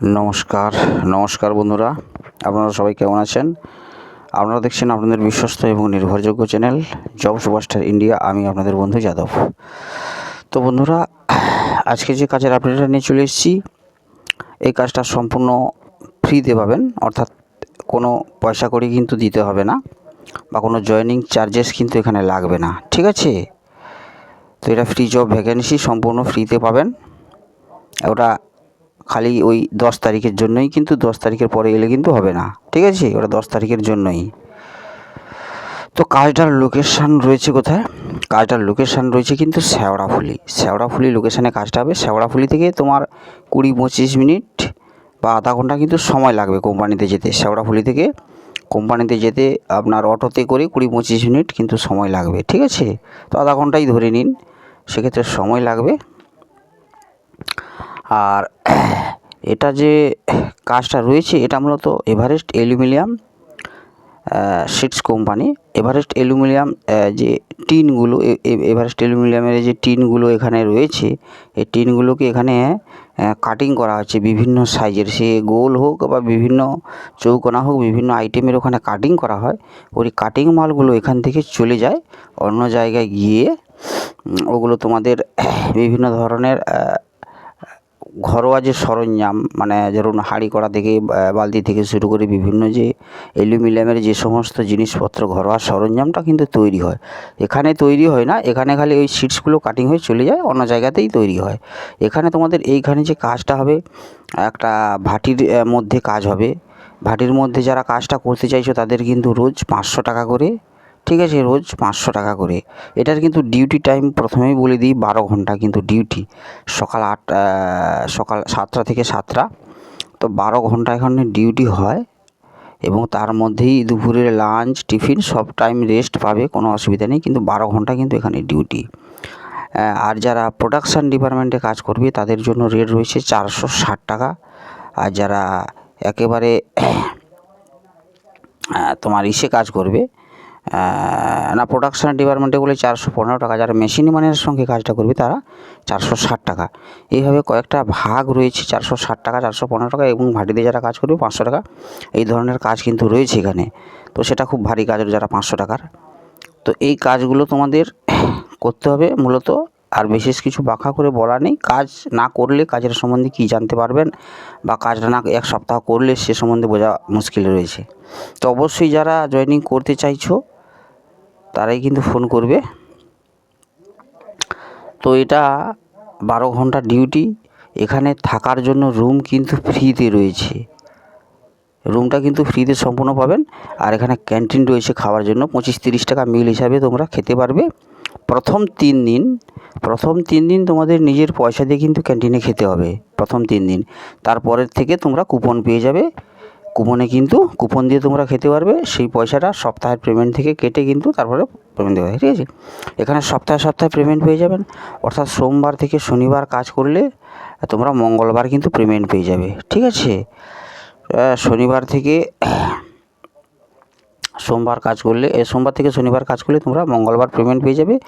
নমস্কার নমস্কার বন্ধুরা। আপনারা সবাই কেমন আছেন? আপনারা দেখছেন আপনাদের বিশ্বস্ত এবং নির্ভরযোগ্য চ্যানেল জব সুপারস্টার ইন্ডিয়া। আমি আপনাদের বন্ধু যাদব। তো বন্ধুরা, আজকে যে কাজের আপডেটটা নিয়ে চলে এসেছি, এই কাজটা সম্পূর্ণ ফ্রিতে পাবেন। অর্থাৎ কোনো পয়সা করে কিন্তু দিতে হবে না বা কোনো জয়েনিং চার্জেস কিন্তু এখানে লাগবে না। ঠিক আছে? তো এটা ফ্রি জব ভ্যাকেন্সি সম্পূর্ণ ফ্রিতে পাবেন। ওটা খালি ওই দশ তারিখের জন্যই কিন্তু দশ তারিখের পরে এলে কিন্তু হবে না। ঠিক আছে? ওটা দশ তারিখের জন্যই। তো কাজটার লোকেশান রয়েছে কোথায়? কাজটার লোকেশান রয়েছে কিন্তু শেওড়াফুলি শেওড়াফুলি লোকেশানে কাজটা হবে। শেওড়াফুলি থেকে তোমার কুড়ি পঁচিশ মিনিট বা আধা ঘণ্টা কিন্তু সময় লাগবে কোম্পানিতে যেতে। শেওড়াফুলি থেকে কোম্পানিতে যেতে আপনার অটোতে করে কুড়ি পঁচিশ মিনিট কিন্তু সময় লাগবে। ঠিক আছে? তো আধা ঘন্টাই ধরে নিন। সেক্ষেত্রে সময় লাগবে। আর এটা যে কাজটা রয়েছে, এটা মূলত Everest aluminium sheets company Everest aluminium যে টিনগুলো এভারেস্ট অ্যালুমিনিয়ামের যে টিনগুলো এখানে রয়েছে, এই টিনগুলোকে এখানে কাটিং করা হচ্ছে বিভিন্ন সাইজের সে গোল হোক বা বিভিন্ন চৌকোনা হোক, বিভিন্ন আইটেমের ওখানে কাটিং করা হয়। ওই কাটিং মালগুলো এখান থেকে চলে যায়, অন্য জায়গায় গিয়ে ওগুলো তোমাদের বিভিন্ন ধরনের ঘরোয়া যে সরঞ্জাম মানে ধরুন হাঁড়ি, কড়া থেকে বালতি থেকে শুরু করে বিভিন্ন যে অ্যালুমিনিয়ামের যে সমস্ত জিনিসপত্র, ঘরোয়া সরঞ্জামটা কিন্তু তৈরি হয়। এখানে তৈরি হয় না, এখানে খালি ওই সিটসগুলো কাটিং হয়ে চলে যায়, অন্য জায়গাতেই তৈরি হয়। এখানে তোমাদের এইখানে যে কাজটা হবে, একটা ভাটির মধ্যে কাজ হবে। ভাটির মধ্যে যারা কাজটা করতে চাইছো, তাদের কিন্তু রোজ পাঁচশো টাকা করে ঠিক আছে, রোজ পাঁচশো টাকা করে। এটার কিন্তু ডিউটি টাইম প্রথমেই বলে দিই, বারো ঘণ্টা কিন্তু ডিউটি সকাল আট সকাল সাতটা থেকে সাতটা। তো বারো ঘণ্টা এখানে ডিউটি হয় এবং তার মধ্যেই দুপুরের লাঞ্চ টিফিন সব টাইম রেস্ট পাবে, কোনো অসুবিধা নেই। কিন্তু বারো ঘণ্টা কিন্তু এখানে ডিউটি আর যারা প্রোডাকশান ডিপার্টমেন্টে কাজ করবে, তাদের জন্য রেট রয়েছে চারশো ষাট টাকা। আর যারা একেবারে তোমার ইসে কাজ করবে না প্রোডাকশন ডিপার্টমেন্টে বলে চারশো পনেরো টাকা। যারা মেশিন মানের সঙ্গে কাজটা করবে, তারা চারশো ষাট টাকা। এইভাবে কয়েকটা ভাগ রয়েছে, চারশো ষাট টাকা, চারশো পনেরো টাকা এবং ভাটিতে যারা কাজ করবে, পাঁচশো টাকা। এই ধরনের কাজ কিন্তু রয়েছে এখানে। তো সেটা খুব ভারী কাজ যারা পাঁচশো টাকার। তো এই কাজগুলো তোমাদের করতে হবে মূলত। আর বিশেষ কিছু বাঁকা করে বলা নেই। কাজ না করলে কাজের সম্বন্ধে কী জানতে পারবেন বা কাজটা না এক সপ্তাহ করলে সে সম্বন্ধে বোঝা মুশকিল রয়েছে। তো অবশ্যই যারা জয়েনিং করতে চাইছো তারাই কিন্তু ফোন করবে। তো এটা বারো ঘণ্টা ডিউটি। এখানে থাকার জন্য রুম কিন্তু ফ্রিতে রয়েছে। রুমটা কিন্তু ফ্রিতে সম্পূর্ণ পাবেন। আর এখানে ক্যান্টিন রয়েছে খাওয়ার জন্য। পঁচিশ তিরিশ টাকা মিল হিসাবে তোমরা খেতে পারবে। প্রথম তিন দিন, প্রথম তিন দিন তোমাদের নিজের পয়সা দিয়ে কিন্তু ক্যান্টিনে খেতে হবে। প্রথম তিন দিন। তারপরের থেকে তোমরা কুপন পেয়ে যাবে। কুপনে কিন্তু কুপন দিয়ে তোমরা খেতে পারবে। সেই পয়সাটা সপ্তাহের পেমেন্ট থেকে কেটে কিন্তু তারপরে পেমেন্ট দেওয়া হয়, ঠিক আছে? এখানে সপ্তাহে সপ্তাহে পেমেন্ট পেয়ে যাবেন। অর্থাৎ সোমবার থেকে শনিবার কাজ করলে তোমরা মঙ্গলবার কিন্তু পেমেন্ট পেয়ে যাবে, ঠিক আছে? শনিবার থেকে সোমবার কাজ করলে সোমবার থেকে শনিবার কাজ করলে তোমরা মঙ্গলবার পেমেন্ট পেয়ে যাবে।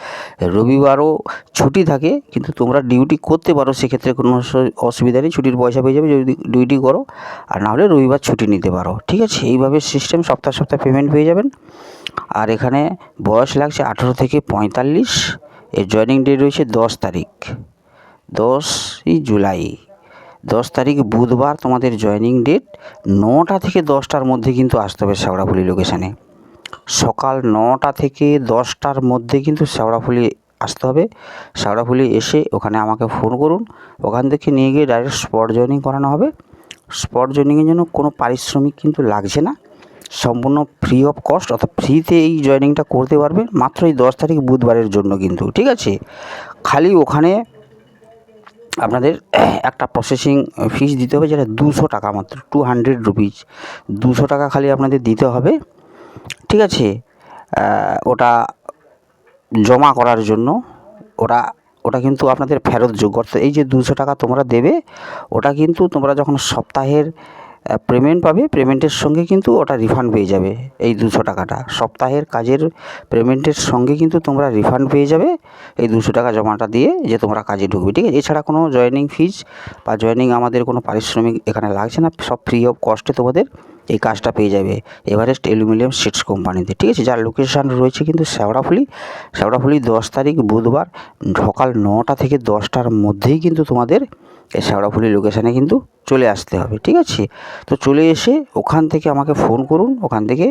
রবিবারও ছুটি থাকে, কিন্তু তোমরা ডিউটি করতে পারো, সেক্ষেত্রে কোনো অসু- অসুবিধা নেই, ছুটির পয়সা পেয়ে যাবে, যদি ডিউটি করো। আর না হলে রবিবার ছুটি নিতে পারো, ঠিক আছে? এইভাবে সিস্টেম সপ্তাহ সপ্তাহ পেমেন্ট পেয়ে যাবেন। আর এখানে বয়স লাগছে আঠেরো থেকে পঁয়তাল্লিশ। এর জয়েনিং ডেট রয়েছে দশ তারিখ, দশই জুলাই। দশ তারিখ বুধবার তোমাদের জয়েনিং ডেট নটা থেকে দশটার মধ্যে কিন্তু আসতে হবে শেওড়াফুলি লোকেশানে সকাল নটা থেকে দশটার মধ্যে কিন্তু শেওড়াফুলি আসতে হবে। শেওড়াফুলি এসে ওখানে আমাকে ফোন করুন। ওখান থেকে নিয়ে গিয়ে ডাইরেক্ট স্পট জয়েনিং করানো হবে। স্পট জয়েনিংয়ের জন্য কোনো পারিশ্রমিক কিন্তু লাগছে না। সম্পূর্ণ ফ্রি অফ কস্ট অর্থাৎ ফ্রিতে এই জয়েনিংটা করতে পারবে মাত্র এই দশ তারিখ বুধবারের জন্য কিন্তু, ঠিক আছে? খালি ওখানে আপনাদের একটা প্রসেসিং ফিস দিতে হবে যেটা দুশো টাকা মাত্র টু হান্ড্রেড রুপিজ দুশো টাকা খালি আপনাদের দিতে হবে। ঠিক আছে? ওটা জমা করার জন্য ওটা ওটা কিন্তু আপনাদের ফেরতযোগ্য অর্থাৎ এই যে দুশো টাকা তোমরা দেবে, ওটা কিন্তু তোমরা যখন সপ্তাহের পেমেন্ট পাবে পেমেন্টের সঙ্গে কিন্তু ওটা রিফান্ড পেয়ে যাবে এই দুশো টাকাটা। সপ্তাহের কাজের পেমেন্টের সঙ্গে কিন্তু তোমরা রিফান্ড পেয়ে যাবে এই দুশো টাকা জমাটা দিয়ে যে তোমরা কাজে ঢুকবে, ঠিক আছে? এছাড়া কোনো জয়েনিং ফিজ বা জয়েনিং আমাদের কোনো পারিশ্রমিক এখানে লাগছে না, সব ফ্রি অফ কস্টে তোমাদের এই কাজটা পেয়ে যাবে। এভারেস্ট অ্যালুমিনিয়াম শিটস কোম্পানিতে ঠিক আছে? যার লোকেশান রয়েছে কিন্তু শ্যাওড়াফুলি শ্যাওড়াফুলি দশ তারিখ বুধবার সকাল নটা থেকে দশটার মধ্যেই কিন্তু তোমাদের এই শেওড়াফুলি লোকেশানে কিন্তু চলে আসতে হবে, ঠিক আছে? তো চলে এসে ওখান থেকে আমাকে ফোন করুন, ওখান থেকে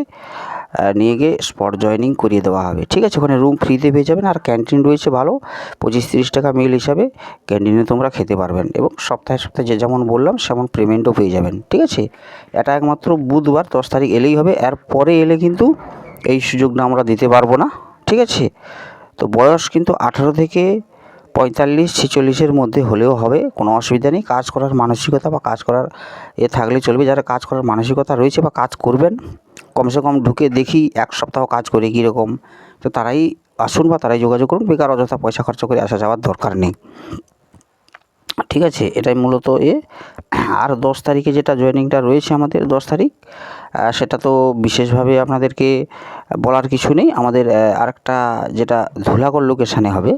নিয়ে গিয়ে স্পট জয়েনিং করিয়ে দেওয়া হবে, ঠিক আছে? ওখানে রুম ফ্রিতে পেয়ে যাবেন আর ক্যান্টিন রয়েছে ভালো পঁচিশ তিরিশ টাকা মিল হিসাবে ক্যান্টিনে তোমরা খেতে পারবেন এবং সপ্তাহে সপ্তাহে যে যেমন বললাম সেমন পেমেন্টও পেয়ে যাবেন, ঠিক আছে? এটা একমাত্র বুধবার, দশ তারিখ এলেই হবে, এর পরে এলে কিন্তু এই সুযোগটা আমরা দিতে পারব না, ঠিক আছে? তো বয়স কিন্তু আঠারো থেকে পঁয়তাল্লিশ, ছেচল্লিশের মধ্যে হলেও হবে, কোনো অসুবিধা নেই। কাজ করার মানসিকতা বা কাজ করার এ থাকলে চলবে। যারা কাজ করার মানসিকতা রয়েছে বা কাজ করবেন, কমসে কম ঢুকে দেখি এক সপ্তাহ কাজ করে কীরকম। তো তারাই আসুন বা তারাই যোগাযোগ করুন, বেকার অযথা পয়সা খরচা করে আসা যাওয়ার দরকার নেই। ঠিক আছে, এটাই মূলত এ। আর দশ তারিখে যেটা জয়েনিংটা রয়েছে আমাদের, দশ তারিখ সেটা তো বিশেষভাবে আপনাদেরকে বলার কিছু নেই। আমাদের আরেকটা যেটা ধুলাগড় লোকেশানে হবে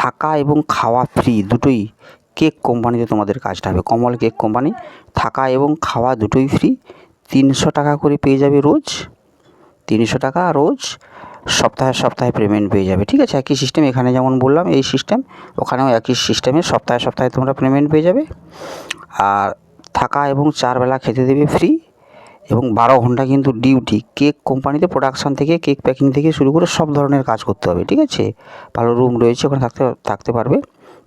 থাকা এবং খাওয়া ফ্রি দুটোই কেক কোম্পানিতে তোমাদের কাজটা হবে। কমল কেক কোম্পানি থাকা এবং খাওয়া দুটোই ফ্রি তিনশো টাকা করে পেয়ে যাবে রোজ। তিনশো টাকা রোজ সপ্তাহে সপ্তাহে পেমেন্ট পেয়ে যাবে। ঠিক আছে? একই সিস্টেম এখানে যেমন বললাম, এই সিস্টেম ওখানেও একই সিস্টেমে সপ্তাহে সপ্তাহে তোমরা পেমেন্ট পেয়ে যাবে। আর থাকা এবং চারবেলা খেতে দেবে ফ্রি এবং বারো ঘণ্টা কিন্তু ডিউটি কেক কোম্পানিতে প্রোডাকশান থেকে কেক প্যাকিং থেকে শুরু করে সব ধরনের কাজ করতে হবে, ঠিক আছে? ভালো রুম রয়েছে, ওখানে থাকতে থাকতে পারবে।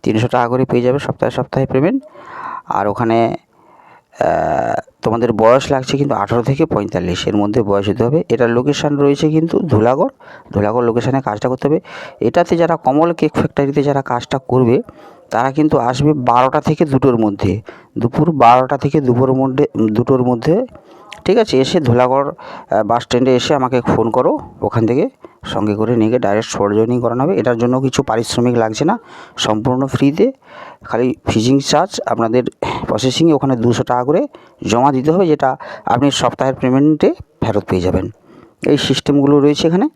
তিনশো টাকা করে পেয়ে যাবে সপ্তাহে সপ্তাহে পেমেন্ট আর ওখানে তোমাদের বয়স লাগছে কিন্তু আঠারো থেকে পঁয়তাল্লিশ, এর মধ্যে বয়স হতে হবে। এটার লোকেশান রয়েছে কিন্তু ধুলাগড়। ধুলাগড় লোকেশানে কাজটা করতে হবে। এটাতে যারা কমল কেক ফ্যাক্টরিতে যারা কাজটা করবে তারা কিন্তু আসবে বারোটা থেকে দুটোর মধ্যে। দুপুর বারোটা থেকে দুপুর মধ্যে, দুটোর মধ্যে, ঠিক আছে? এসে ধুলাগড় বাস স্ট্যান্ডে এসে আমাকে ফোন করো। ওখান থেকে সঙ্গে করে নিয়ে গিয়ে ডাইরেক্ট শর্ট করানো হবে। এটার জন্য কিছু পারিশ্রমিক লাগছে না। সম্পূর্ণ ফ্রিতে খালি ফিজিং চার্জ আপনাদের প্রসেসিংয়ে ওখানে দুশো টাকা করে জমা দিতে হবে, যেটা আপনি সপ্তাহের পেমেন্টে ফেরত পেয়ে যাবেন। এই সিস্টেমগুলো রয়েছে এখানে।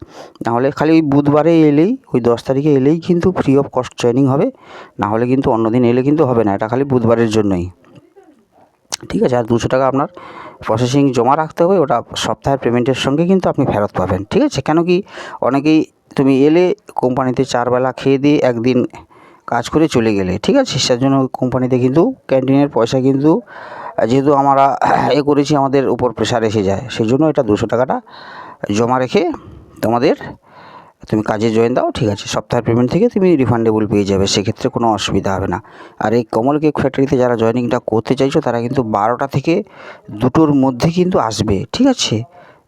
নাহলে খালি ওই বুধবারে এলেই, ওই দশ তারিখে এলেই কিন্তু ফ্রি অফ কস্ট জয়েনিং হবে। নাহলে কিন্তু অন্য দিন এলে কিন্তু হবে না, এটা খালি বুধবারের জন্যই। ঠিক আছে, আর দুশো টাকা আপনার প্রসেসিং জমা রাখতে হবে, ওটা সপ্তাহের পেমেন্টের সঙ্গে কিন্তু আপনি ফেরত পাবেন। ঠিক আছে, কেন কি অনেকেই তুমি এলে কোম্পানিতে চারবেলা খেয়ে দিয়ে একদিন কাজ করে চলে গেলে, ঠিক আছে? সেটার জন্য কোম্পানিতে কিন্তু ক্যান্টিনের পয়সা কিন্তু, যেহেতু আমরা এ করেছি, আমাদের উপর প্রেশার এসে যায়। সেই জন্য এটা দুশো টাকাটা জমা রেখে তোমাদের তুমি কাজে জয়েন দাও, ঠিক আছে? সপ্তাহের পেমেন্ট থেকে তুমি রিফান্ডেবল পেয়ে যাবে, সেক্ষেত্রে কোনো অসুবিধা হবে না। আর এই কমল কেক ফ্যাক্টরিতে যারা জয়েনিংটা করতে চাইছো, তারা কিন্তু বারোটা থেকে দুটোর মধ্যে কিন্তু আসবে, ঠিক আছে?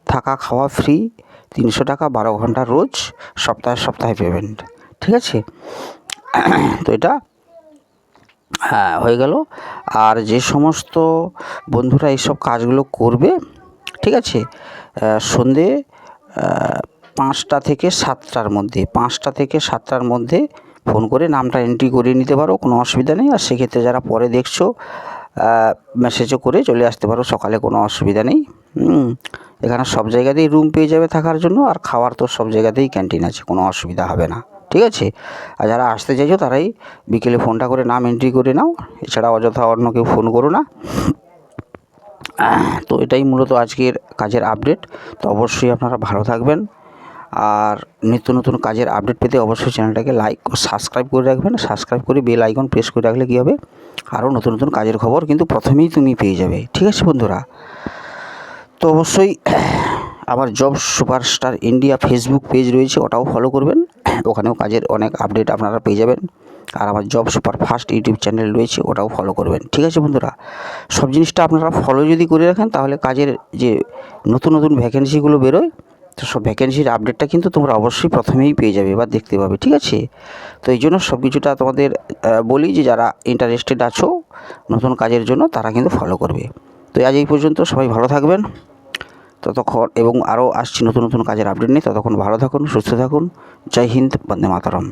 থাকা খাওয়া ফ্রি তিনশো টাকা বারো ঘণ্টা রোজ, সপ্তাহে সপ্তাহে পেমেন্ট ঠিক আছে? তো এটা হ্যাঁ হয়ে গেল। আর যে সমস্ত বন্ধুরা এইসব কাজগুলো করবে ঠিক আছে? সন্ধে পাঁচটা থেকে সাতটার মধ্যে, পাঁচটা থেকে সাতটার মধ্যে ফোন করে নামটা এন্ট্রি করিয়ে নিতে পারো, কোনো অসুবিধা নেই। আর সেক্ষেত্রে যারা পরে দেখছ মেসেজও করে চলে আসতে পারো, সকালে কোনো অসুবিধা নেই। এখানে সব জায়গাতেই রুম পেয়ে যাবে থাকার জন্য, আর খাওয়ার তো সব জায়গাতেই ক্যান্টিন আছে, কোনো অসুবিধা হবে না। ঠিক আছে? আর যারা আসতে চাইছো, তারাই বিকেলে ফোনটা করে নাম এন্ট্রি করে নাও। এছাড়া অযথা অন্য কেউ ফোন করো না। তো এটাই মূলত আজকের কাজের আপডেট তো অবশ্যই আপনারা ভালো থাকবেন। আর নিত্য নতুন কাজের আপডেট পেতে অবশ্যই চ্যানেলটাকে লাইক ও সাবস্ক্রাইব করে রাখবেন। সাবস্ক্রাইব করে বেল আইকন প্রেস করে রাখলে কী হবে? আরও নতুন নতুন কাজের খবর কিন্তু প্রথমেই তুমি পেয়ে যাবে। ঠিক আছে বন্ধুরা? তো অবশ্যই আমার job superstar India Facebook page রয়েছে, ওটাও ফলো করবেন। ওখানেও কাজের অনেক আপডেট আপনারা পেয়ে যাবেন। আর আমার job super fast YouTube channel রয়েছে, ওটাও ফলো করবেন। ঠিক আছে বন্ধুরা? সব জিনিসটা আপনারা ফলো যদি করে রাখেন, তাহলে কাজের যে নতুন নতুন ভ্যাকেন্সিগুলো বেরোয়, তো সব ভ্যাকেন্সির আপডেটটা কিন্তু তোমরা অবশ্যই প্রথমেই পেয়ে যাবে বা দেখতে পাবে, ঠিক আছে? তো এই জন্য সব কিছুটা তোমাদের বলি যে যারা ইন্টারেস্টেড আছো নতুন কাজের জন্য, তারা কিন্তু ফলো করবে। তো আজ এই পর্যন্ত সবাই ভালো থাকবেন। ততক্ষণ এবং আরও আসছি নতুন নতুন কাজের আপডেট নিয়ে। ততক্ষণ ভালো থাকুন, সুস্থ থাকুন। জয় হিন্দ, বন্দে মাতারম।